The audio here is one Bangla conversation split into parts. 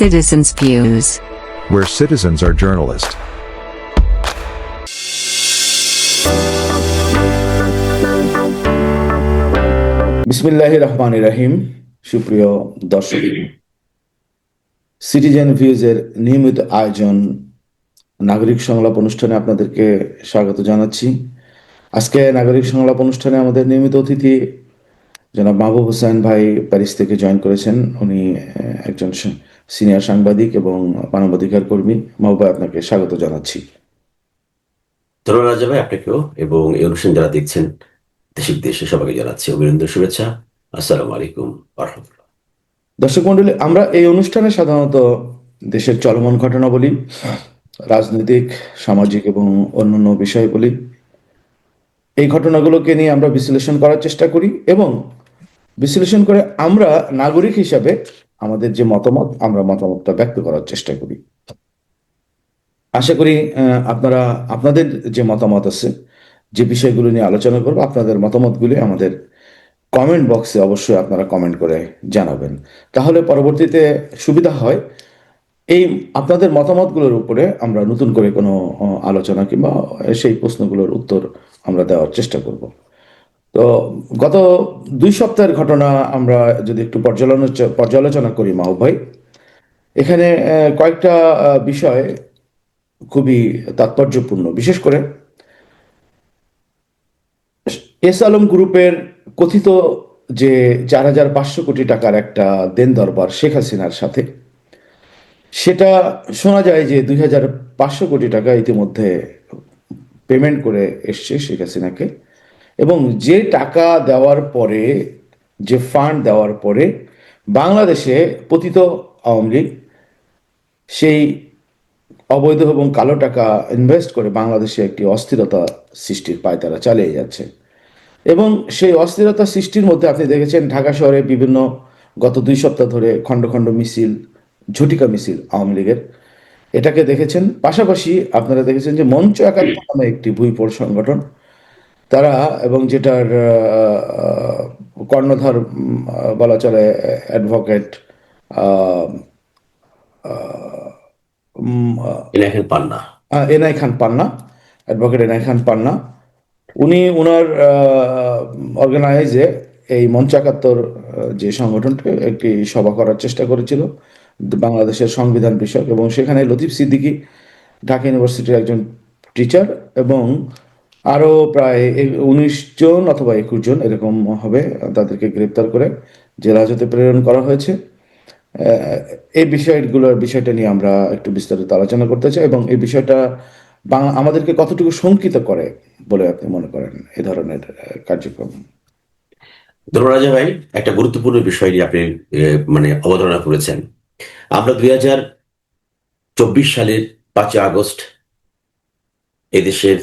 Citizens' Views. where citizens are journalists. বিসমিল্লাহ রহমান রাহিম সুপ্রিয় দর্শক সিটিজেন ভিউজের নিয়মিত আয়োজন নাগরিক সংলাপ অনুষ্ঠানে আপনাদেরকে স্বাগত জানাচ্ছি আজকে নাগরিক সংলাপ অনুষ্ঠানে আমাদের নিয়মিত অতিথি জনাব মাহবুব হোসেন ভাই প্যারিস থেকে জয়েন করেছেন উনি আহ, একজন সিনিয়র সাংবাদিক এবং মানবাধিকার কর্মী মাহবুব আপনাকে স্বাগত জানাচ্ছি। ধন্যবাদ ভাই আপনাকেও এবং এই অনুষ্ঠান যারা দেখছেন দেশিক দেশে সবাইকে জানাচ্ছি অভিনন্দন শুভেচ্ছা। আসসালামু আলাইকুম রহমতুল্লাহ। দর্শক মন্ডলী আমরা এই অনুষ্ঠানে সাধারণত দেশের চলমান ঘটনা বলি রাজনৈতিক সামাজিক এবং অন্যান্য বিষয় বলি। এই ঘটনাগুলোকে নিয়ে আমরা বিশ্লেষণ করার চেষ্টা করি এবং বিশ্লেষণ করে আমরা নাগরিক হিসাবে আমাদের যে মতামত, আমরা মতামতটা ব্যক্ত করার চেষ্টা করি। আশা করি আপনারা, আপনাদের যে মতামত আছে, যে বিষয়গুলো নিয়ে আলোচনা করব, আপনাদের মতামতগুলি আমাদের কমেন্ট বক্সে অবশ্যই আপনারা কমেন্ট করে জানাবেন। তাহলে পরবর্তীতে সুবিধা হয়। এই আপনাদের মতামতগুলোর উপরে আমরা নতুন করে কোনো আলোচনা কিংবা সেই প্রশ্নগুলোর উত্তর আমরা দেওয়ার চেষ্টা করব। তো গত দুই সপ্তাহের ঘটনা আমরা যদি একটু পর্যালোচনা পর্যালোচনা করি, মাহবুব ভাই, এখানে কয়েকটা বিষয় খুবই তাৎপর্যপূর্ণ। বিশেষ করে এস আলম গ্রুপের কথিত যে চার হাজার পাঁচশো কোটি টাকার একটা দেন দরবার শেখ হাসিনার সাথে, সেটা শোনা যায় যে দুই হাজার পাঁচশো কোটি টাকা ইতিমধ্যে পেমেন্ট করে এসছে শেখ হাসিনাকে। এবং যে টাকা দেওয়ার পরে, যে ফান্ড দেওয়ার পরে বাংলাদেশে পতিত আওয়ামী লীগ সেই অবৈধ এবং কালো টাকা ইনভেস্ট করে বাংলাদেশে একটি অস্থিরতা সৃষ্টির পায়তারা চালিয়ে যাচ্ছে। এবং সেই অস্থিরতা সৃষ্টির মধ্যে আপনি দেখেছেন ঢাকা শহরে বিভিন্ন গত দুই সপ্তাহ ধরে খণ্ড খণ্ড মিছিল, ঝটিকা মিছিল আওয়ামী লীগের। এটাকে দেখেছেন। পাশাপাশি আপনারা দেখেছেন যে মঞ্চ একাত্ম নামে একটি ভুইপোড় সংগঠন তারা এবং যেটার কর্ণধার বলা চলে advocate এনায়কের Panna. NI Khan Panna advocate NI Khan Panna. উনি ওনার অর্গানাইজে এই মঞ্চ একাত্তর যে সংগঠনটি একটি সভা করার চেষ্টা করেছিল বাংলাদেশের সংবিধান বিষয়ক। এবং সেখানে লতিফ সিদ্দিকী ঢাকা ইউনিভার্সিটির একজন টিচার এবং আরও প্রায় উনিশ জন অথবা একুশ জন এরকম হবে তাদেরকে গ্রেপ্তার করে জেলা হাজতে প্রেরণ করা হয়েছে। এই বিষয়গুলোর বিষয়টা নিয়ে আমরা একটু বিস্তারিত আলোচনা করতে চাই এবং এই বিষয়টা আমাদেরকে কতটুকু শঙ্কিত করে বলে আপনি মনে করেন এ ধরনের কার্যক্রম? ধন্যবাদ রাজা ভাই একটা গুরুত্বপূর্ণ বিষয় নিয়ে আপনি মানে অবতারণা করেছেন। আমরা দুই হাজার চব্বিশ সালের পাঁচই আগস্ট এদেশের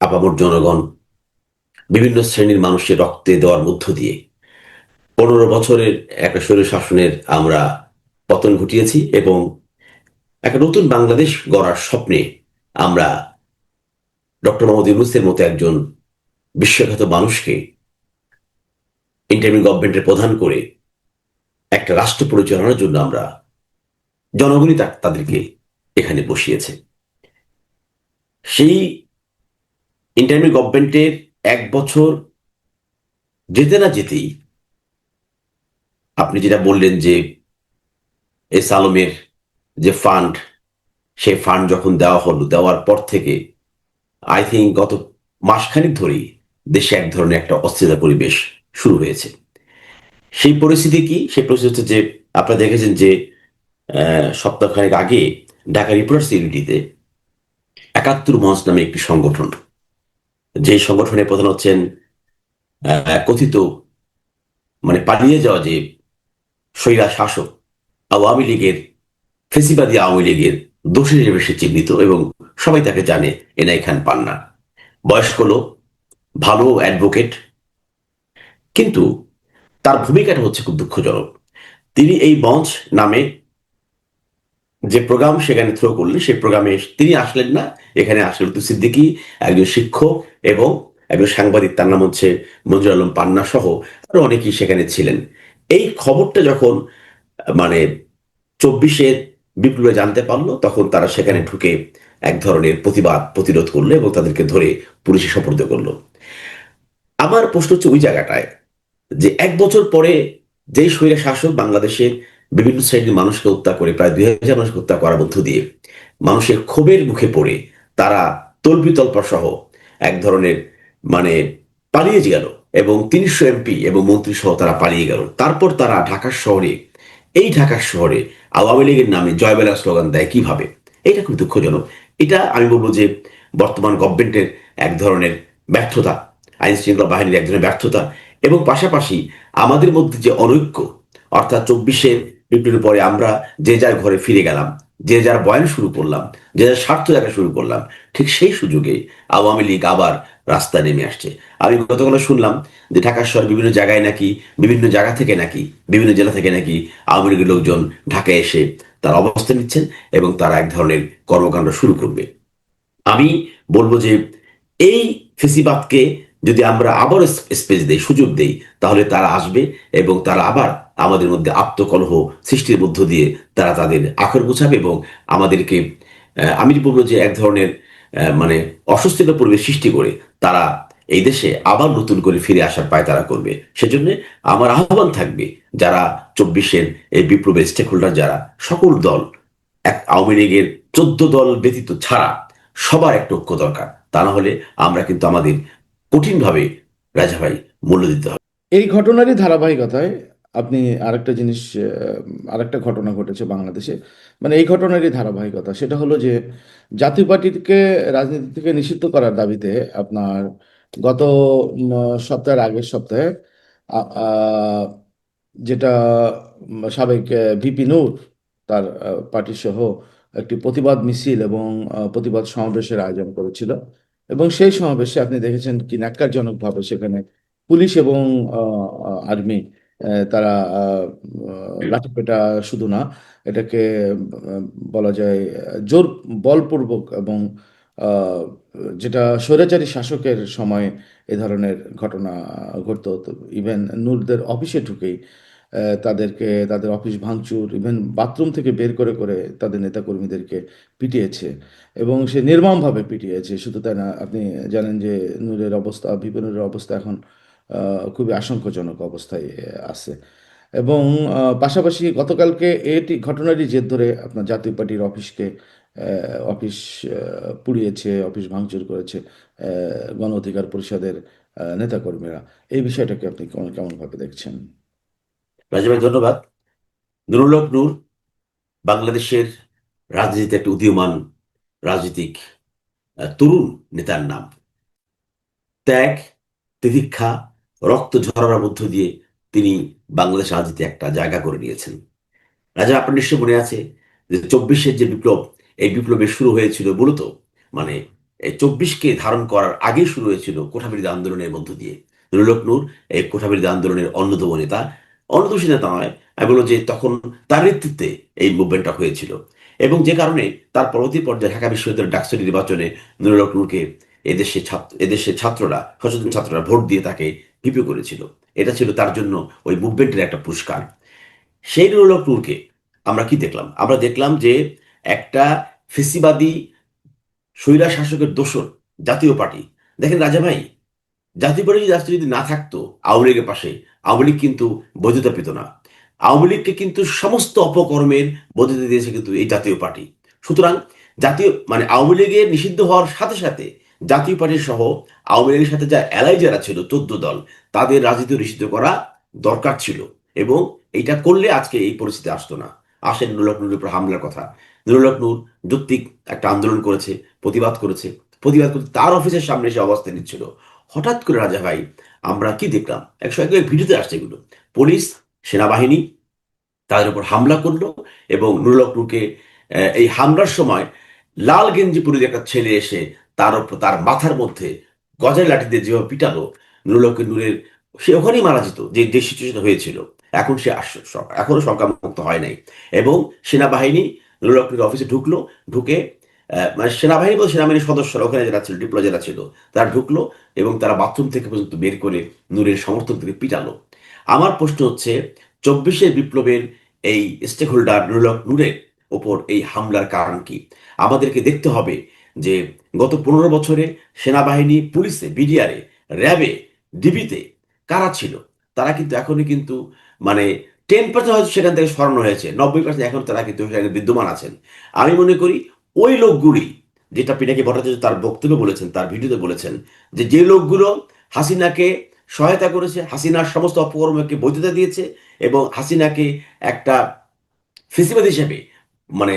আপামর জনগণ, বিভিন্ন শ্রেণির মানুষের রক্তে দেওয়ার মধ্য দিয়ে পনেরো বছরের একটা স্বৈর শাসনের আমরা পতন ঘটিয়েছি এবং একটা নতুন বাংলাদেশ গড়ার স্বপ্নে আমরা ডক্টর মোহাম্মদ ইউনুসের মতো একজন বিশ্বখ্যাত মানুষকে ইন্টারমিন গভর্নমেন্টের প্রধান করে একটা রাষ্ট্র পরিচালনার জন্য আমরা জনগণই তাদেরকে এখানে বসিয়েছে। সেই ইন্টারমিন গভর্নমেন্টের এক বছর যেতে না যেতেই আপনি যেটা বললেন যে এস আলমের যে ফান্ড সেই ফান্ড যখন দেওয়া হলো, দেওয়ার পর থেকে আই থিঙ্ক গত মাসখানেক ধরেই দেশে এক ধরনের একটা অস্থিরতা পরিবেশ শুরু হয়েছে। সেই পরিস্থিতি কি? সেই পরিস্থিতি হচ্ছে যে আপনারা দেখেছেন যে সপ্তাহখানেক আগে ঢাকা রিপোর্টার্স ইউনিটিতে একাত্তর মঞ্চ নামে একটি সংগঠন যে সংগঠনের প্রধান হচ্ছেন কথিত মানে পালিয়ে যাওয়া যে স্বৈরা শাসক আওয়ামী লীগের, ফেসিবাদী আওয়ামী লীগের দোষী হিসেবে সে চিহ্নিত এবং সবাই তাকে জানে এনআই খান পান্না। বয়স্ক লোক, ভালো অ্যাডভোকেট, কিন্তু তার ভূমিকাটা হচ্ছে খুব দুঃখজনক। তিনি এই মঞ্চ নামে যে প্রোগ্রাম সেখানে থ্রো করলেন সেই প্রোগ্রামে তিনি আসলেন না। এখানে আসলেন তো সিদ্দিকি, একজন শিক্ষক এবং একজন সাংবাদিক, তার নাম হচ্ছে মঞ্জুর আলম পান্না সহ আরও অনেকেই সেখানে ছিলেন। এই খবরটা যখন মানে চব্বিশের বিপ্লবে জানতে পারল, তখন তারা সেখানে ঢুকে এক ধরনের প্রতিবাদ, প্রতিরোধ করল এবং তাদেরকে ধরে পুলিশে সোপর্দ করল। আমার প্রশ্ন হচ্ছে ওই জায়গাটায় যে এক বছর পরে যেই স্বৈরা শাসক বাংলাদেশে বিভিন্ন শ্রেণির মানুষকে হত্যা করে, প্রায় দুই হাজার মানুষকে হত্যা করার মধ্য দিয়ে মানুষের ক্ষোভের মুখে পড়ে তারা তল্পিতল্পা সহ এক ধরনের মানে পালিয়ে গেল এবং তিনশো এমপি এবং মন্ত্রী সহ তারা পালিয়ে গেল। তারপর তারা ঢাকার শহরে, এই ঢাকার শহরে আওয়ামী লীগের নামে জয়বেলা স্লোগান দেয় কীভাবে? এটা খুব দুঃখজনক। এটা আমি বলব যে বর্তমান গভর্নমেন্টের এক ধরনের ব্যর্থতা, আইন শৃঙ্খলা বাহিনীর এক ধরনের ব্যর্থতা এবং পাশাপাশি আমাদের মধ্যে যে অনৈক্য, অর্থাৎ চব্বিশের বিপ্লবের পরে আমরা যে যার ঘরে ফিরে গেলাম, যে যার বয়ান শুরু করলাম, যে যার স্বার্থ দেখা শুরু করলাম, ঠিক সেই সুযোগে আওয়ামী লীগ আবার রাস্তায় নেমে আসছে। আমি গতকাল শুনলাম যে ঢাকা শহর বিভিন্ন জায়গায় নাকি, বিভিন্ন জায়গা থেকে নাকি, বিভিন্ন জেলা থেকে নাকি আওয়ামী লীগের লোকজন ঢাকায় এসে তারা অবস্থান নিচ্ছেন এবং তারা এক ধরনের কর্মকাণ্ড শুরু করবে। আমি বলব যে এই ফেসিবাদকে যদি আমরা আবার স্পেস দেই, সুযোগ দেই, তাহলে তারা আসবে এবং তারা আবার আমাদের মধ্যে আত্মকলহ সৃষ্টির মধ্য দিয়ে তারা তাদের আখর গোছাবে এবং আমাদেরকে আমি বলব যে এক ধরনের মানে অস্বস্তিকর পরিবেশ সৃষ্টি করে তারা এই দেশে আবার নতুন করে ফিরে আসার পায় তারা করবে। সেজন্য আমার আহ্বান থাকবে যারা চব্বিশের এই বিপ্লবের স্টেক হোল্ডার যারা সকল দল, এক আওয়ামী লীগের চোদ্দ দল ব্যতীত ছাড়া সবার একটা ঐক্য দরকার। তা না হলে আমরা কিন্তু আমাদের কঠিনভাবে রাজা ভাই মূল্য দিতে হবে। এই ঘটনারই ধারাবাহিকতায় আপনি আরেকটা জিনিস আরেকটা ঘটনা ঘটেছে বাংলাদেশে। মানে এই ঘটনারই ধারাবাহিকতা, সেটা হলো যে জাতীয় পার্টিকে, রাজনীতি থেকে নিষিদ্ধ করার দাবিতে আপনার গত সপ্তাহের আগের সপ্তাহে যেটা সাবেক ভিপি নূর, তার পার্টি সহ একটি প্রতিবাদ মিছিল এবং প্রতিবাদ সমাবেশের আয়োজন করেছিল। এবং সেই সমাবেশে আপনি দেখেছেন কি ন্যাক্কারজনকভাবে সেখানে পুলিশ এবং আর্মি তারা লাঠিপেটা শুধু না এটাকে বলা যায় জোর বলপূর্বক এবং যেটা স্বৈরাচারী শাসকের সময় এ ধরনের ঘটনা ঘটতো। ইভেন নূরদের অফিসে ঢুকেই আহ, তাদেরকে তাদের অফিস ভাঙচুর ইভেন বাথরুম থেকে বের করে করে তাদের নেতাকর্মীদেরকে পিটিয়েছে এবং সে নির্মমভাবে পিটিয়েছে। শুধু তাই না আপনি জানেন যে নূরের অবস্থা বিপিনুরের অবস্থা এখন খুবই আশঙ্কাজনক অবস্থায় আছে। এবং পাশাপাশি গতকালকে এটি ঘটনারই জের ধরে আপনার জাতীয় পার্টির অফিসকে অফিস পুড়িয়েছে, অফিস ভাঙচুর করেছে গণ অধিকার পরিষদের নেতাকর্মীরা। এই বিষয়টাকে আপনি কেমন, কেমনভাবে দেখছেন? রাজা ভাই, ধন্যবাদ। নুরুল হক নূর, বাংলাদেশের রাজনীতিতে একটা উদীয়মান রাজনীতিক তরুণ নেতার নাম। ত্যাগ, তিতিক্ষা রক্ত ঝরার মধ্য দিয়ে তিনি বাংলাদেশ রাজনীতি একটা জায়গা করে নিয়েছেন। রাজা, আপনার নিশ্চয় মনে আছে যে চব্বিশের যে বিপ্লব, এই বিপ্লবের শুরু হয়েছিল মূলত মানে এই চব্বিশকে ধারণ করার আগে শুরু হয়েছিল কোঠাবিরোধী আন্দোলনের মধ্য দিয়ে। নুরুলক এই কোঠাবিরোধী আন্দোলনের অন্যতম নেতা অন্যতম নেতা নয়, আমি বলব যে তখন তার নেতৃত্বে এই মুভমেন্টটা হয়েছিল। এবং যে কারণে তার পরবর্তী পর্যায়ে ঢাকা বিশ্ববিদ্যালয়ের ডাকসুরি নির্বাচনে নুরুলক নূরকে এদেশের ছাত্র, এদেশের ছাত্ররা, সচেতন ছাত্ররা ভোট দিয়ে তাকে ভিপি করেছিল। এটা ছিল তার জন্য ওই মুভমেন্টের একটা পুরস্কার। সেই নুরুলক নূরকে আমরা কি দেখলাম? আমরা দেখলাম যে একটা ফেসিবাদী স্বৈরা শাসকের দোষর জাতীয় পার্টি। দেখেন রাজা ভাই, জাতীয় পার্টি যদি আজকে যদি না থাকতো, আওয়ামী লীগের পাশে, আওয়ামী লীগ কিন্তু বৈধতা পেত না। আওয়ামী লীগকে কিন্তু সমস্ত অপকর্মের বৈধতা দিয়েছে কিন্তু এই জাতীয় পার্টি। সুতরাং জাতীয় মানে আওয়ামী লীগের নিষিদ্ধ হওয়ার সাথে সাথে জাতীয় পার্টি সহ আওয়ামী লীগের সাথে যা এলাই যারা ছিল চোদ্দ দল, তাদের রাজনীতি নিষিদ্ধ করা দরকার ছিল এবং এটা করলে আজকে এই পরিস্থিতি আসতো না। আসেন নুরুল হক নূরের উপর হামলার কথা। নুরুল হক নূর যৌক্তিক একটা আন্দোলন করেছে, প্রতিবাদ করেছে। প্রতিবাদ করতে তার অফিসের সামনে এসে অবস্থান নিচ্ছিল। হঠাৎ করে রাজা ভাই, আমরা কি দেখলাম? একশো এক ভিডিওতে আসছে এগুলো। পুলিশ, সেনাবাহিনী তাদের উপর হামলা করল এবং নুরুল এই হামলার সময় লাল গেঞ্জি পরে একটা ছেলে এসে তার তার মাথার মধ্যে গজের লাঠি দিয়ে যেভাবে পিটালো নুরুল হক নূরের, সে ওখানেই মারা যেত, যে যে সিচুয়েশন হয়েছিল। এখন সে এখনও সংখ্যামুক্ত হয় নাই। এবং সেনাবাহিনী নুরুল অফিসে ঢুকলো, ঢুকে মানে সেনাবাহিনী বলতে সেনাবাহিনীর সদস্যরা ওখানে যারা ছিল ডিপ্লো যারা ছিল, তারা ঢুকলো এবং তারা বাথরুম থেকে পর্যন্ত বের করে নূরের সমর্থকদেরকে পিটালো। আমার প্রশ্ন হচ্ছে চব্বিশের বিপ্লবের এই স্টেক হোল্ডার নুরুল হক নূরের ওপর এই হামলার কারণ কি? আমাদেরকে দেখতে হবে যে গত পনেরো বছরে সেনাবাহিনী, পুলিশে, বিডিআরে, র্যাবে, ডিবিতে কারা ছিল? তারা কিন্তু এখনই কিন্তু মানে টেন পার্সেন্ট হয়তো সেখান থেকে সরানো হয়েছে, নব্বই পার্সেন্ট এখন তারা কিন্তু সেখানে বিদ্যমান আছেন। আমি মনে করি ওই লোকগুলি, যেটা পিনাকি ভট্টাচার্য তার বক্তব্যে বলেছেন, তার ভিডিওতে বলেছেন, যে যে লোকগুলো হাসিনাকে সহায়তা করেছে, হাসিনার সমস্ত অপকর্মকে বৈধতা দিয়েছে এবং হাসিনাকে একটা ফেসিবাদ হিসেবে মানে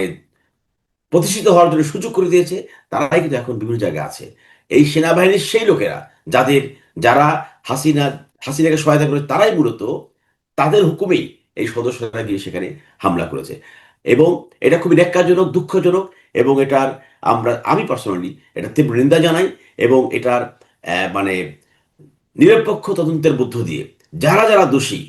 প্রতিষ্ঠিত হওয়ার জন্য সুযোগ করে দিয়েছে, তারাই কিন্তু এখন বিভিন্ন জায়গায় আছে। এই সেনাবাহিনীর সেই লোকেরা, যাদের যারা হাসিনা, হাসিনাকে সহায়তা করে তারাই মূলত তাদের হুকুমেই এই সদস্যরা গিয়ে সেখানে হামলা করেছে। এবং এটা খুবই ন্যাক্কাজনক দুঃখজনক, এবং এটার আমরা, আমি পার্সোনালি এটা তীব্র নিন্দা জানাই, এবং এটার মানে নিরপেক্ষ তদন্তের মধ্য দিয়ে যারা যারা দোষী,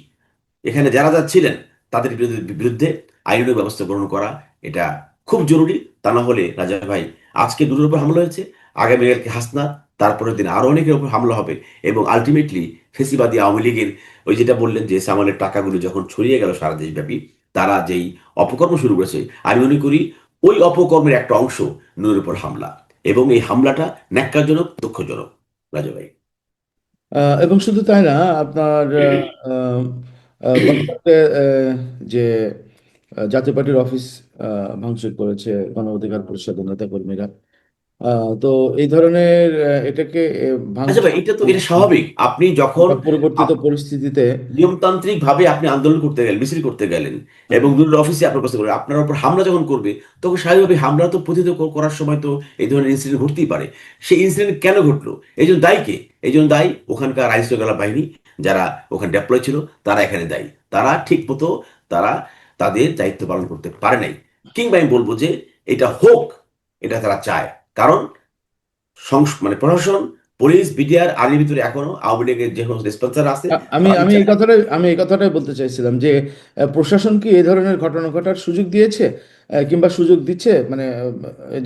এখানে যারা যারা ছিলেন তাদের বিরুদ্ধে বিরুদ্ধে আইনের ব্যবস্থা গ্রহণ করা এটা খুব জরুরি। তা না হলে রাজা ভাই, আজকে দুটোর উপর হামলা হয়েছে, আগামী কালকে হাসনা তারপরের দিন আরও অনেকের উপর হামলা হবে এবং আলটিমেটলি ফেসিবাদী আওয়ামী লীগের ওই যেটা বললেন যে সামালের টাকাগুলো যখন ছড়িয়ে গেল সারা দেশব্যাপী, তারা যেই অপকর্ম শুরু করেছে, আমি মনে করি ওই অপকর্মের একটা অংশ নুরের উপর হামলা এবং এই হামলাটা ন্যাক্কারজনক, দুঃখজনক, রাজা ভাই। এবং শুধু তাই না, আপনার যে জাতীয় পার্টির অফিস ভাঙচুর করেছে গণ অধিকার পরিষদের নেতাকর্মীরা। আহ, তো এই ধরনের এটাকে আচ্ছা ভাই এটা তো এটা স্বাভাবিক। আপনি যখন পরিবর্তিত পরিস্থিতিতে নিয়মতান্ত্রিক ভাবে আপনি আন্দোলন করতে গেলেন মিছিল করতে গেলেন এবং দুটো অফিসে আপনার কাছে আপনার উপর হামলা যখন করবে তখন স্বাভাবিকভাবে হামলা তো প্রতিহত করার সময় তো এই ধরনের ইনসিডেন্ট ঘটতেই পারে। সেই ইনসিডেন্ট কেন ঘটলো? এই জন্য দায়ী কে? এই জন্য দায়ী ওখানকার আইন শৃঙ্খলা বাহিনী যারা ওখানে ডেপ্লয় ছিল তারা এখানে দায়ী। তারা ঠিক মতো তারা তাদের দায়িত্ব পালন করতে পারে নাই। কিংবা আমি বলব যে এটা হোক এটা তারা চায়। কারণ মানে প্রশাসন পুলিশ বিডিআর আর্মির ভিতরে এখনও আওয়ামী লীগের যে রেসপন্সার আছে আমি আমি এই কথাটাই আমি এই কথাটাই বলতে চাইছিলাম যে প্রশাসন কি এই ধরনের ঘটনা ঘটার সুযোগ দিয়েছে? কিংবা সুযোগ দিচ্ছে? মানে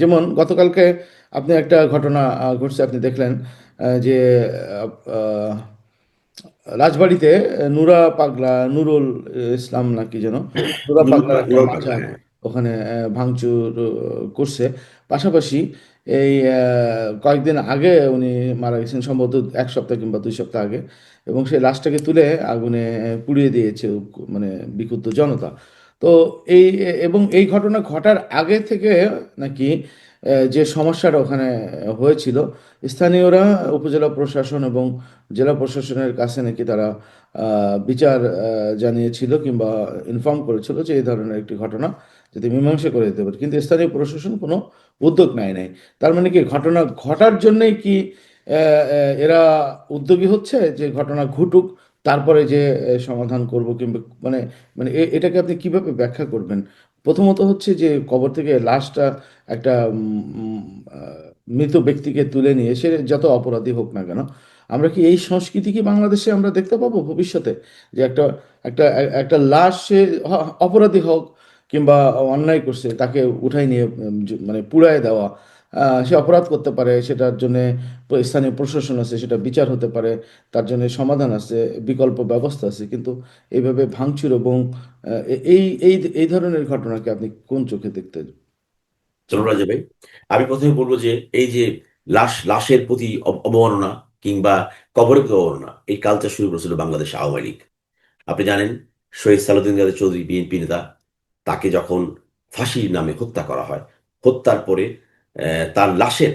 যেমন গতকালকে আপনি একটা ঘটনা ঘটছে আপনি দেখলেন আহ, যে রাজবাড়িতে নুরা পাগলা নুরুল ইসলাম নাকি যেন নুরা পাগলা, ওখানে ভাঙচুর করছে। পাশাপাশি এই কয়েকদিন আগে উনি মারা গেছেন, সম্ভবত এক সপ্তাহ কিংবা দুই সপ্তাহ আগে। এবং সেই লাশটাকে তুলে আগুনে পুড়িয়ে দিয়েছে মানে বিক্ষুব্ধ জনতা। তো এই, এবং এই ঘটনা ঘটার আগে থেকে নাকি যে সমস্যাটা ওখানে হয়েছিল, স্থানীয়রা, উপজেলা প্রশাসন এবং জেলা প্রশাসনের কাছে নাকি তারা বিচার জানিয়েছিল কিংবা ইনফর্ম করেছিল যে এই ধরনের একটি ঘটনা। যাতে মীমাংসা করে দিতে পারে। কিন্তু স্থানীয় প্রশাসন কোনো উদ্যোগ নেয় নাই। তার মানে কি, ঘটনা ঘটার জন্যই কি এরা উদ্যোগী হচ্ছে যে ঘটনা ঘটুক, তারপরে যে সমাধান করব কিংবা মানে মানে এটাকে আপনি কীভাবে ব্যাখ্যা করবেন? প্রথমত হচ্ছে যে কবর থেকে লাশটা একটা মৃত ব্যক্তিকে তুলে নিয়ে সে যত অপরাধী হোক না কেন, আমরা কি এই সংস্কৃতি কি বাংলাদেশে আমরা দেখতে পাবো ভবিষ্যতে? যে একটা একটা একটা লাশ সে অপরাধী হোক কিংবা অন্যায় করছে, তাকে উঠাই নিয়ে মানে পুড়ায় দেওয়া সে অপরাধ করতে পারে, সেটার জন্য স্থানীয় প্রশাসন আছে, সেটা বিচার হতে পারে, তার জন্য সমাধান আছে, বিকল্প ব্যবস্থা আছে, কিন্তু এইভাবে ভাঙচুর এবং এই এই এই ধরনের ঘটনাকে আপনি কোন চোখে দেখতে চলো রাজা ভাই, আমি প্রথমে বলব যে, এই যে লাশ, লাশের প্রতি অব- অবমাননা কিংবা কবরের প্রতি অবমাননা, এই কালচার শুরু করেছিল বাংলাদেশ আওয়ামী লীগ। আপনি জানেন, শহীদ সালাউদ্দিন চৌধুরী, বিএনপি নেতা তাকে যখন ফাঁসির নামে হত্যা করা হয়, হত্যার পরে তার লাশের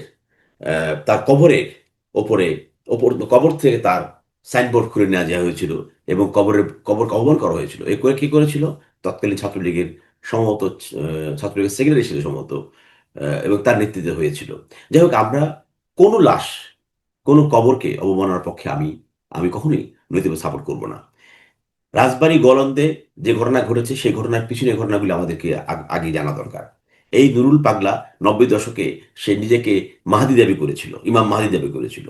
তার কবরের ওপরে, ওপর কবর থেকে তার সাইনবোর্ড খুলে নেওয়া যাওয়া হয়েছিল এবং কবরের কবর অবমান করা হয়েছিল। এ করে কি করেছিল? তৎকালীন ছাত্রলীগের সম্ভবত ছাত্রলীগের সেক্রেটারি ছিল সম্ভবত এবং তার নেতৃত্বে হয়েছিল। যাই হোক, আমরা কোনো লাশ, কোনো কবরকে অবমাননার পক্ষে আমি আমি কখনোই নৈতিক সাপোর্ট করব না। রাজবাড়ী গলন্দে যে ঘটনা ঘটেছে, সেই ঘটনার পিছনে ঘটনাগুলি আমাদেরকে আগে জানা দরকার। এই নুরুল পাগলা নব্বই দশকে সে নিজেকে মাহাদি দাবি করেছিল, ইমাম মাহাদি দাবি করেছিল।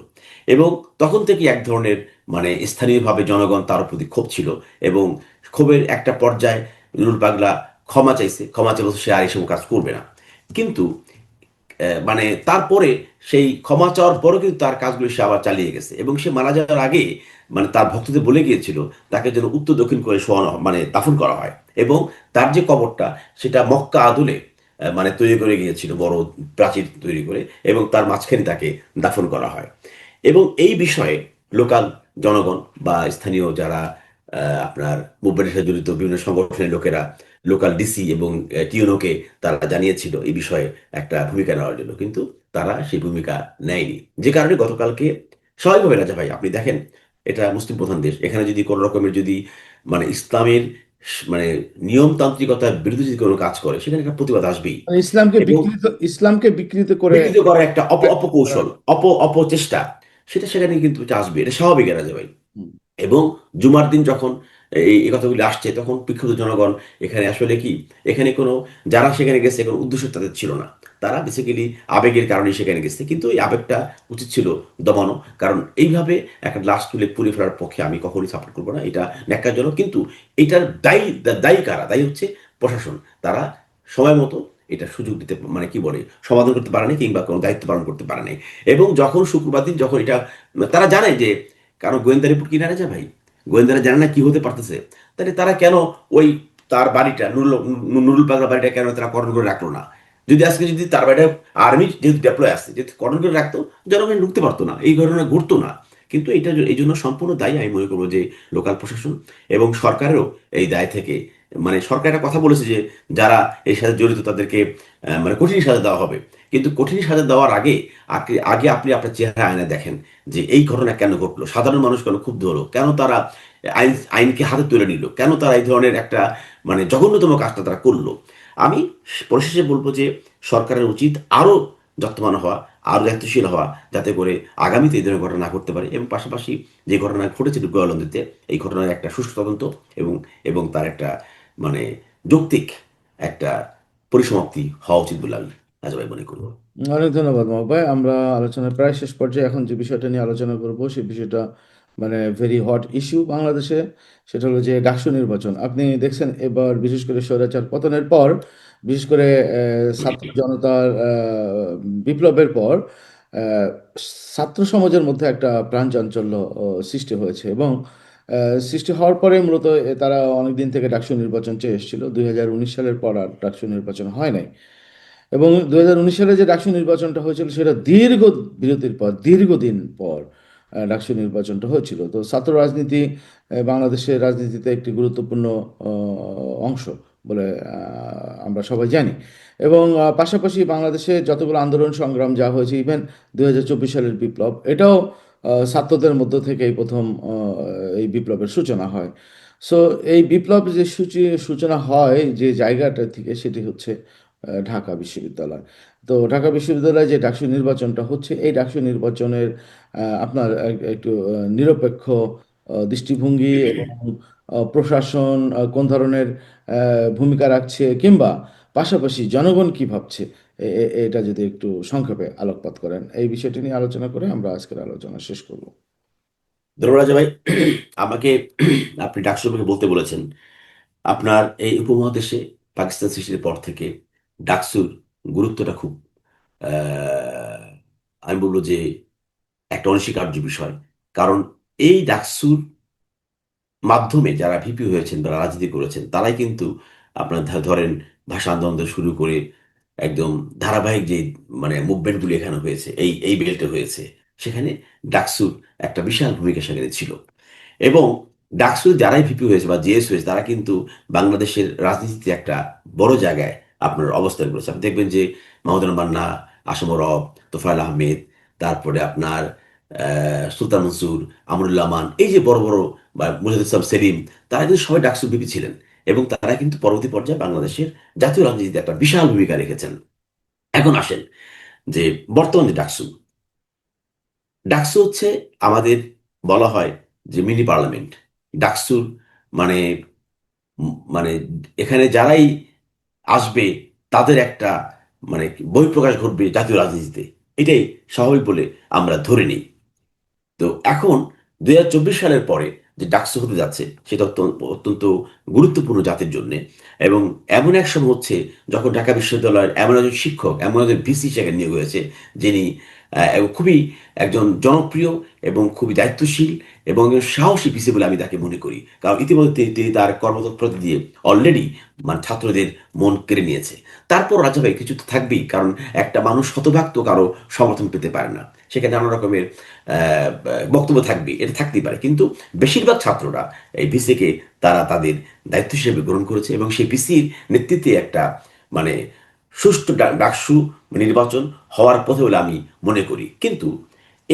এবং তখন থেকে এক ধরনের মানে স্থানীয়ভাবে জনগণ তার প্রতি ক্ষোভ ছিল এবং ক্ষোভের একটা পর্যায়ে নুরুল পাগলা ক্ষমা চাইছে ক্ষমা চাইছে সে আর এসব কাজ করবে না। কিন্তু মানে তারপরে সেই ক্ষমা চাওয়ার পরও কিন্তু তার কাজগুলো সে আবার চালিয়ে গেছে এবং সে মারা যাওয়ার আগে মানে তার ভক্তদের বলে গিয়েছিল তাকে যেন উত্তর দক্ষিণ করে শোয়ানো মানে দাফন করা হয় এবং তার যে কবরটা সেটা মক্কা আদুলে মানে তৈরি করে গিয়েছিল, বড় প্রাচীর তৈরি করে এবং তার মাঝখানে তাকে দাফন করা হয়। এবং এই বিষয়ে লোকাল জনগণ বা স্থানীয় যারা আপনার মুভমেন্টের সাথে জড়িত বিভিন্ন সংগঠনের লোকেরা লোকাল ডিসি এবং টিউনোকে তারা জানিয়েছিল এই বিষয়ে একটা ভূমিকা নেওয়ার জন্য। কিন্তু তারা সেই ভূমিকা নেয়নি। যে কারণে গতকালকে স্বাভাবিকভাবে রাজা ভাই আপনি দেখেন এটা মুসলিম প্রধান দেশ। এখানে যদি কোনো রকমের যদি মানে ইসলামের মানে নিয়মতান্ত্রিকতার বিরুদ্ধে যদি কোনো কাজ করে সেখানে একটা প্রতিবাদ আসবেই। মানে ইসলামকে বিকৃত ইসলামকে বিকৃত করে বিকৃত করার একটা অপ অপকৌশল অপ অপচেষ্টা সেটা সেখানে কিন্তু আসবে। এটা স্বাভাবিক রাজা ভাই। এবং জুমার দিন যখন এই কথাগুলি আসছে, তখন বিক্ষুব্ধ জনগণ এখানে আসলে কি? এখানে কোনো, যারা সেখানে গেছে, কোনো উদ্দেশ্য তাদের ছিল না। তারা বেসিক্যালি আবেগের কারণে সেখানে গেছে। কিন্তু এই আবেগটা উচিত ছিল দমানো। কারণ এইভাবে একটা লাশ তুলে পুড়ে ফেলার পক্ষে আমি কখনোই সাপোর্ট করব না। এটা ন্যাক্কারজনক। কিন্তু এটার দায়ী দায়ী কারা? দায়ী হচ্ছে প্রশাসন। তারা সময় মতো এটা সুযোগ দিতে মানে কি বলে, সমাধান করতে পারেনি কিংবা কোনো দায়িত্ব পালন করতে পারেনি এবং যখন শুক্রবার দিন যখন এটা, তারা জানে যে কারণ গোয়েন্দা রিপোর্ট কি না যায় ভাই? গোয়েন্দারা জানে না কি হতে পারতেছে। তাহলে তারা কেন ওই তার বাড়িটা, নুরুল নুরুল পাগলা বাড়িটা কেন তারা কর্ডন করে রাখল না? যদি আজকে যদি তার বাড়িটা আর্মি যেহেতু ডেপ্লয় আসছে যেহেতু কর্ডন করে রাখতো, জনগণ ঢুকতে পারতো না, এই ঘটনা ঘটতো না। কিন্তু এটা এই জন্য সম্পূর্ণ দায়ী আমি মনে করব যে লোকাল প্রশাসন এবং সরকারেরও এই দায় থেকে। মানে সরকার একটা কথা বলেছে যে যারা এর সাথে জড়িত তাদেরকে মানে কঠিন সাজা দেওয়া হবে। কিন্তু কঠিন সাজা দেওয়ার আগে আগে- আপনি আপনার চেহারা আয়না দেখেন যে এই ঘটনা কেন ঘটলো। সাধারণ মানুষ কেন ক্ষুব্ধ হলো? কেন তারা আইন, আইনকে হাতে তুলে নিল? কেন তারা এই ধরনের একটা মানে জঘন্যতম কাজটা তারা করল? আমি পরিশেষে বলব যে সরকারের উচিত আরও যত্নবান হওয়া আরও দায়িত্বশীল হওয়া, যাতে করে আগামীতে এই ধরনের ঘটনা ঘটতে পারে এবং পাশাপাশি যে ঘটনা ঘটেছে গোয়ালন্দিতে এই ঘটনার একটা সুষ্ঠু তদন্ত এবং এবং তার একটা মানে যৌক্তিক একটা পরিসমাপ্তি হওয়া উচিত বলে আমি রাজাভাই মনে করব অনেক ধন্যবাদ মহাব ভাই। আমরা আলোচনার প্রায় শেষ পর্যায়ে এখন যে বিষয়টা নিয়ে আলোচনা করব, সেই বিষয়টা মানে ভেরি হট ইস্যু বাংলাদেশে, সেটা হলো যে ডাকসু নির্বাচন। আপনি দেখছেন এবার বিশেষ করে স্বৈরাচার পতনের পর, বিশেষ করে ছাত্র জনতার বিপ্লবের পর ছাত্র সমাজের মধ্যে একটা প্রাণ চাঞ্চল্য সৃষ্টি হয়েছে এবং সৃষ্টি হওয়ার পরে মূলত তারা অনেক দিন থেকে ডাকসু নির্বাচন চেয়ে এসেছিল। দুই হাজার উনিশ সালের পর আর ডাকসু নির্বাচন হয় নাই। এবং দু হাজার উনিশ সালে যে ডাকসু নির্বাচনটা হয়েছিল, সেটা দীর্ঘ বিরতির পর, দীর্ঘদিন পর ডাকসু নির্বাচনটা হয়েছিল। তো ছাত্র রাজনীতি বাংলাদেশের রাজনীতিতে একটি গুরুত্বপূর্ণ অংশ বলে আমরা সবাই জানি। এবং পাশাপাশি বাংলাদেশে যতগুলো আন্দোলন সংগ্রাম যা হয়েছে, ইভেন দু হাজার চব্বিশ সালের বিপ্লব, এটাও ছাত্রদের মধ্য থেকেই প্রথম এই বিপ্লবের সূচনা হয়। সো এই বিপ্লব যে সূচি, সূচনা হয় যে জায়গাটা থেকে, সেটি হচ্ছে ঢাকা বিশ্ববিদ্যালয়। তো ঢাকা বিশ্ববিদ্যালয়ে যে ডাকসু নির্বাচনটা হচ্ছে, এই ডাকসু নির্বাচনের আপনার একটু নিরপেক্ষ দৃষ্টিভঙ্গি এবং প্রশাসন কোন ধরনের ভূমিকা রাখছে কিংবা পাশাপাশি জনগণ কি ভাবছে এটা যদি একটু সংক্ষেপে আলোকপাত করেন। এই বিষয়টি নিয়ে আলোচনা করে আমরা আজকের আলোচনা শেষ করব। ধরুন ভাই আমাকে আপনি ডাকসু বলতে বলেছেন। আপনার এই উপমহাদেশে পাকিস্তান সৃষ্টির পর থেকে ডাকসুর গুরুত্বটা খুব আমি বলব যে একটা অনস্বীকার্য বিষয়। কারণ এই ডাকসুর মাধ্যমে যারা ভিপি হয়েছেন বা রাজনীতি করেছেন, তারাই কিন্তু আপনার ধরেন ভাষা আন্দোলন শুরু করে একদম ধারাবাহিক যে মানে মুভমেন্টগুলি এখানে হয়েছে, এই এই বেল্টে হয়েছে, সেখানে ডাকসুর একটা বিশাল ভূমিকা সেখানে ছিল। এবং ডাকসু যারাই ভিপি হয়েছে বা জিএস হয়েছে, তারা কিন্তু বাংলাদেশের রাজনীতিতে একটা বড় জায়গায় আপনার অবস্থান করেছে আপনি দেখবেন যে মাহমুদুর মান্না আসম রব, তোফায়েল আহমেদ, তারপরে আপনার সুলতান মনসুর, আমরুল্লাহ মান এই যে বড় বড়, বা মুজাহিদ ইসলাম, সেলিম, তারা কিন্তু সবাই ডাকসু বিপি ছিলেন। এবং তারা কিন্তু পরবর্তী পর্যায়ে বাংলাদেশের জাতীয় রাজনীতিতে একটা বিশাল ভূমিকা রেখেছেন। এখন আসেন যে বর্তমান যে ডাকসু। ডাকসু হচ্ছে আমাদের বলা হয় যে মিনি পার্লামেন্ট। ডাকসুর মানে মানে এখানে যারাই আসবে, তাদের একটা মানে বহিঃপ্রকাশ ঘটবে জাতীয় রাজনীতিতে। এটাই স্বাভাবিক বলে আমরা ধরে নিই। তো এখন দুই হাজার চব্বিশ সালের পরে যে ডাকসু হতে যাচ্ছে, সেটা অত্যন্ত গুরুত্বপূর্ণ জাতির জন্য। এবং এমন এক সময় হচ্ছে যখন ঢাকা বিশ্ববিদ্যালয়ের এমন একজন শিক্ষক, এমন একজন ভিসি সেখানে নিয়োগ হয়েছে, যিনি খুবই একজন জনপ্রিয় এবং খুবই দায়িত্বশীল এবং সাহসী পিসি বলে আমি তাকে মনে করি। কারণ ইতিমধ্যে তিনি- তার কর্মতৎপরতা দিয়ে অলরেডি মানে ছাত্রদের মন কেড়ে নিয়েছে। তারপর রাজা ভাই কিছু তো থাকবেই, কারণ একটা মানুষ শতভাগ তো কারও সমর্থন পেতে পারে না। সেখানে নানা রকমের বক্তব্য থাকবে, এটা থাকতেই পারে। কিন্তু বেশিরভাগ ছাত্ররা এই ভিসিকে তারা তাদের দায়িত্ব হিসেবে গ্রহণ করেছে এবং সেই ভিসির নেতৃত্বে একটা মানে সুষ্ঠু ডাকসু নির্বাচন হওয়ার পথে বলে আমি মনে করি। কিন্তু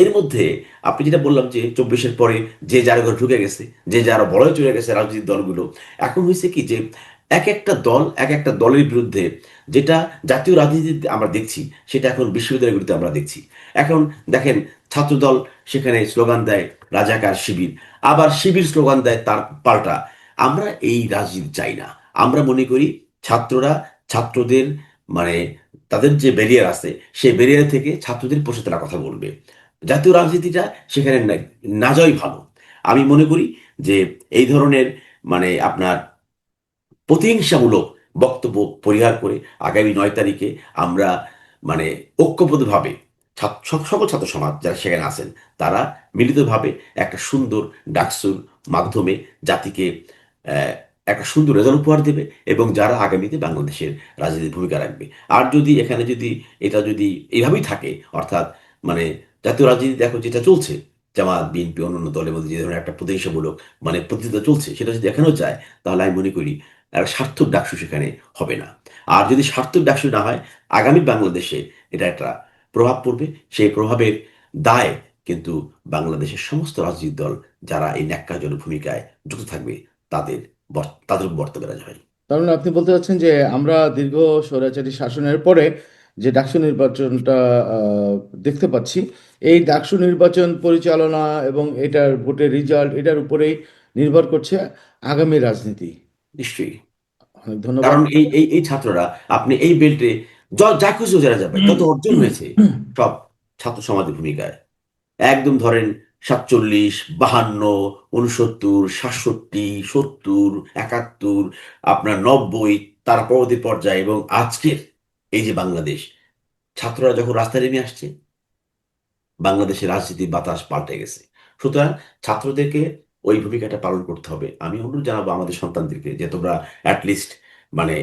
এর মধ্যে আপনি যেটা বললাম যে চব্বিশের পরে যে যার ঘরে ঢুকে গেছে, যে যারা বড় চলে গেছে রাজনৈতিক দলগুলো, এখন হয়েছে কি যে এক একটা দল, এক একটা দলের বিরুদ্ধে যেটা জাতীয় রাজনীতিতে আমরা দেখছি, সেটা এখন বিশ্ববিদ্যালয়গুলিতে আমরা দেখছি। এখন দেখেন ছাত্রদল সেখানে স্লোগান দেয়, রাজাকার শিবির। আবার শিবির স্লোগান দেয় তার পাল্টা। আমরা এই রাজনীতি চাই না। আমরা মনে করি ছাত্ররা ছাত্রদের মানে তাদের যে ব্যারিয়ার আছে, সেই ব্যারিয়ার থেকে ছাত্রদের পাশে তারা কথা বলবে। জাতীয় রাজনীতিটা সেখানে না- না যাওয়াই ভালো। আমি মনে করি যে এই ধরনের মানে আপনার প্রতিহিংসামূলক বক্তব্য পরিহার করে আগামী নয় তারিখে আমরা মানে ঐক্যবদ্ধভাবে সকল ছাত্র সমাজ যারা সেখানে আছেন, তারা মিলিতভাবে একটা সুন্দর ডাকসুর মাধ্যমে জাতিকে একটা সুন্দর রেজাল্ট উপহার দেবে এবং যারা আগামীতে বাংলাদেশের রাজনীতির ভূমিকা রাখবে। আর যদি এখানে যদি এটা যদি এইভাবেই থাকে, অর্থাৎ মানে জাতীয় রাজনীতি দেখো যেটা চলছে, জামাত, বিএনপি, অন্যান্য দলের মধ্যে যে ধরনের একটা প্রতিহিংসামূলক মানে প্রতিযোগিতা চলছে, সেটা যদি দেখানো যায়, তাহলে আমি মনে করি একটা সার্থক ডাকসু সেখানে হবে না। আর যদি সার্থক ডাকসু না হয়, আগামী বাংলাদেশে এটা একটা প্রভাব পড়বে। সেই প্রভাবের দায় কিন্তু বাংলাদেশের সমস্ত রাজনৈতিক দল যারা এই ন্যাক্কারজনক ভূমিকায় যুক্ত থাকবে, তাদের তাদের বর্তমানে হয় মানে আপনি বলতে চাচ্ছেন যে আমরা দীর্ঘ স্বৈরাচারী শাসনের পরে যে ডাকসু নির্বাচনটা আহ, দেখতে পাচ্ছি। এই ডাকসু নির্বাচন পরিচালনা এবং এটার ভোটের রেজাল্ট এটার উপরেই নির্ভর করছে আগামী রাজনীতি। নিশ্চয়ই। অনেক ধন্যবাদ। কারণ এই এই এই ছাত্ররা আপনি এই বেল্টে য- যা কিছু যারা যাবে তত অর্জন হয়েছে সব ছাত্র সমাজের ভূমিকায়। একদম ধরেন সাতচল্লিশ বাহান্ন উনসত্তর সাতষট্টি সত্তর একাত্তর আপনার নব্বই তার পরবর্তী পর্যায়ে এবং আজকের এই যে বাংলাদেশ, ছাত্ররা যখন রাস্তায় নেমে আসছে, বাংলাদেশের রাজনীতির বাতাস পাল্টে গেছে। সুতরাং ছাত্রদেরকে ওই ভূমিকাটা পালন করতে হবে। আমি অনুরোধ জানাব আমাদের সন্তানদেরকে যে তোমরা অ্যাটলিস্ট মানে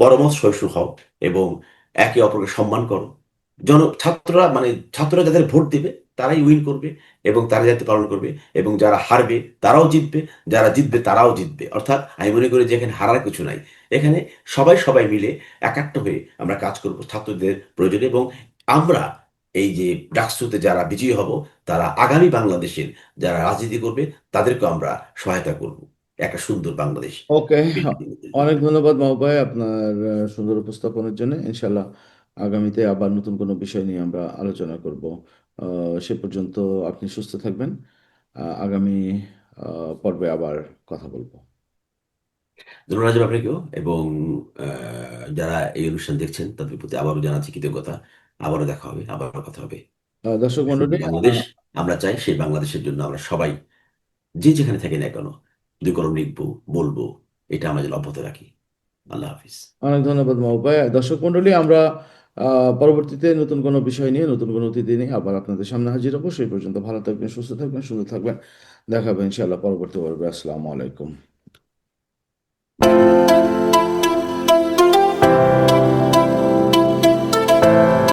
পরমত সহিষ্ণু হও এবং একে অপরকে সম্মান করো। জন, ছাত্ররা মানে ছাত্ররা যাদের ভোট দেবে তারাই উইন করবে এবং তারা দায়িত্ব পালন করবে এবং যারা হারবে তারাও জিতবে যারা জিতবে তারাও জিতবে। অর্থাৎ আমি মনে করি যে এখানে হারার কিছু নাই। এখানে সবাই সবাই মিলে একাত্ম হয়ে আমরা কাজ করব ছাত্রদের প্রয়োজনে এবং আমরা এই যে ডাকসুতে যারা বিজয়ী হব তারা আগামী বাংলাদেশের যারা রাজনীতি করবে তাদেরকে আমরা সহায়তা করব। একটা সুন্দর বাংলাদেশ। ওকে অনেক ধন্যবাদ মাহবুব ভাই আপনার সুন্দর উপস্থাপনের জন্য। ইনশাল্লাহ আগামীতে আবার নতুন কোনো বিষয় নিয়ে আমরা আলোচনা করব। সে পর্যন্ত আপনি সুস্থ থাকবেন। আগামী পর্বে আবার কথা বলব। ধন্যবাদ আপনাকেও এবং যারা এই অনুষ্ঠান দেখছেন তাদের প্রতি আবারও জানাচ্ছি কৃতজ্ঞতা। আবারও দেখা হবে আবারও কথা হবে। দর্শক মন্ডলী বাংলাদেশ আমরা চাই সেই বাংলাদেশের জন্য আমরা সবাই যে যেখানে থাকি না কেন দুই কলম লিখব বলব এটা আমরা যেন অব্যাহত রাখি। আল্লাহ হাফিজ। অনেক ধন্যবাদ মাহবুব ভাই দর্শক মন্ডলী আমরা পরবর্তীতে নতুন কোনো বিষয় নিয়ে, নতুন কোনো অতিথি নিয়ে আবার আপনাদের সামনে হাজির হব। সেই পর্যন্ত ভালো থাকবেন, সুস্থ থাকবেন, সুন্দর থাকবেন। দেখাবেন ইনশাআল্লাহ পরবর্তী পর্বে। আসসালামু আলাইকুম।